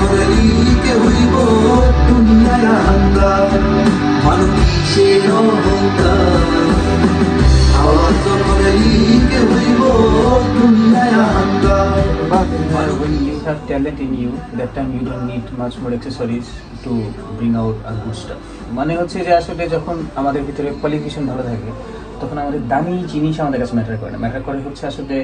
করে হইব দুনিয়ায় আন্দার মানুষ কিসের অহংকার আন্দার when you have talent in you, that time you don't need much more accessories to bring out a good stuff. মানে হচ্ছে যে আসলে যখন আমাদের ভিতরে কোয়ালিফিকেশন ভালো থাকে তখন আমাদের দামি জিনিস আমাদের কাছে ম্যাটার করে না। ম্যাটার করে হচ্ছে আসলে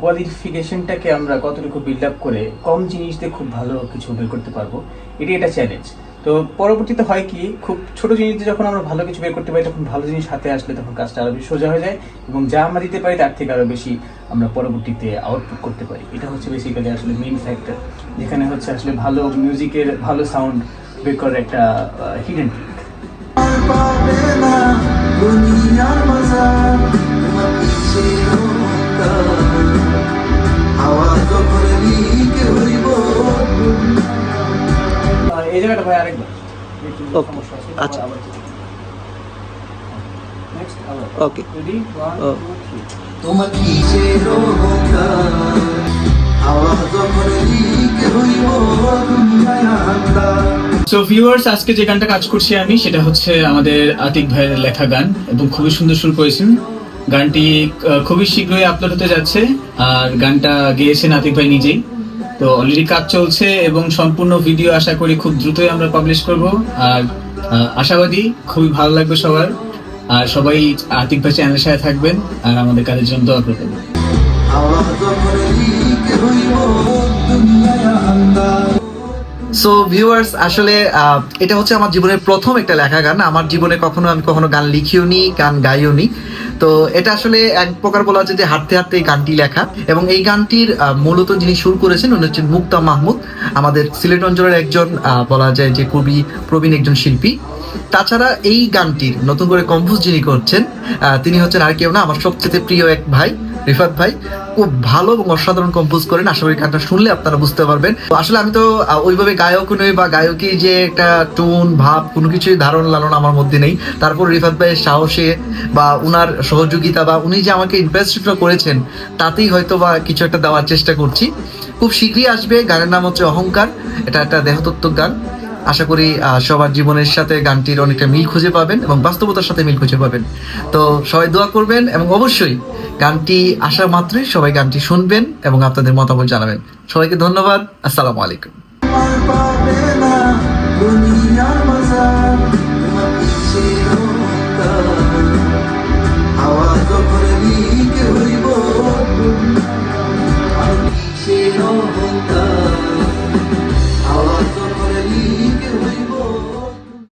কোয়ালিফিকেশনটাকে আমরা কতটুকু বিল্ড আপ করে কম জিনিস দিয়ে খুব ভালো কিছু বের করতে পারব, এটাই একটা চ্যালেঞ্জ তো পরবর্তীতে হয় কি, খুব ছোট জিনিস দিয়ে যখন আমরা ভালো কিছু বের করতে পারি, তখন ভালো জিনিস হাতে আসলে তখন কাজটা আরও বেশি সোজা হয়ে যায় এবং যা আমরা দিতে পারি তার থেকে আরও বেশি আমরা পরবর্তীতে আউটপুট করতে পারি। এটা হচ্ছে বেসিক্যালি আসলে মেইন ফ্যাক্টর যেখানে হচ্ছে আসলে ভালো মিউজিকের ভালো সাউন্ড বের করার একটা হিডেন ট্রিক ভাই আরেকবার একটু Okay. সমস্যা আছে। আচ্ছা। থ্রি তোমার কিসের আওয়াজ হইব দুনিয়ায় সো ভিউয়ার্স আজকে যে গানটা কাজ করছি আমি সেটা হচ্ছে আমাদের আতিক ভাইয়ের লেখা গান এবং খুবই সুন্দর সুর করেছেন গানটি খুবই শীঘ্রই আপলোড হতে যাচ্ছে আর গানটা গেয়েছেন আতিক ভাই নিজেই তো অলরেডি কাজ চলছে এবং সম্পূর্ণ ভিডিও আশা করি খুব দ্রুতই আমরা পাবলিশ করব। আর আশাবাদী, খুবই ভালো লাগবে সবার। আর সবাই আর্থিক ভাই চ্যানেলের সাথে থাকবেন আর আমাদের কাজের জন্য দোয়া করবেন। সো ভিউয়ার্স আসলে এটা হচ্ছে আমার জীবনের প্রথম একটা লেখা গান আমার জীবনে কখনো আমি কখনো গান লিখিও নি গান গাইও নি তো এটা আসলে এক প্রকার বলা যায় যে হাঁটতে হাঁটতে এই গানটি লেখা। এবং এই গানটির মূলত যিনি সুর করেছেন, উনি হচ্ছেন মুক্তা মাহমুদ, আমাদের সিলেট অঞ্চলের একজন বলা যায় যে কবি, প্রবীণ একজন শিল্পী। তাছাড়া এই গানটির নতুন করে কম্পোজ যিনি করছেন তিনি হচ্ছেন আর কেউ না, আমার সবচেয়ে প্রিয় এক ভাই। রিফাত ভাই, খুব ভালো এবং অসাধারণ কম্পোজ করেন। আশা করি গানটা শুনলে আপনারা বুঝতে পারবেন। তো আসলে আমি তো ওইভাবে গায়ক নই বা গায়কী যে একটা টোন ভাব, কোনো কিছুই ধারণ লালন আমার মধ্যে নেই। তারপর রিফাত ভাইয়ের সাহসে বা উনার সহযোগিতা বা উনি যে আমাকে ইমপ্রেসড করেছেন, তাতেই হয়তো বা কিছু একটা দেওয়ার চেষ্টা করছি। খুব শীঘ্রই আসবে। গানের নাম হচ্ছে অহংকার। এটা একটা দেহতত্ত্বক গান। আশা করি সবার জীবনের সাথে গানটির অনেকটা মিল খুঁজে পাবেন এবং বাস্তবতার সাথে মিল খুঁজে পাবেন। তো সবাই দোয়া করবেন এবং অবশ্যই গানটি আসা মাত্রই সবাই গানটি শুনবেন এবং আপনাদের মতামত জানাবেন। সবাইকে ধন্যবাদ। আসসালামু আলাইকুম। Oh, don't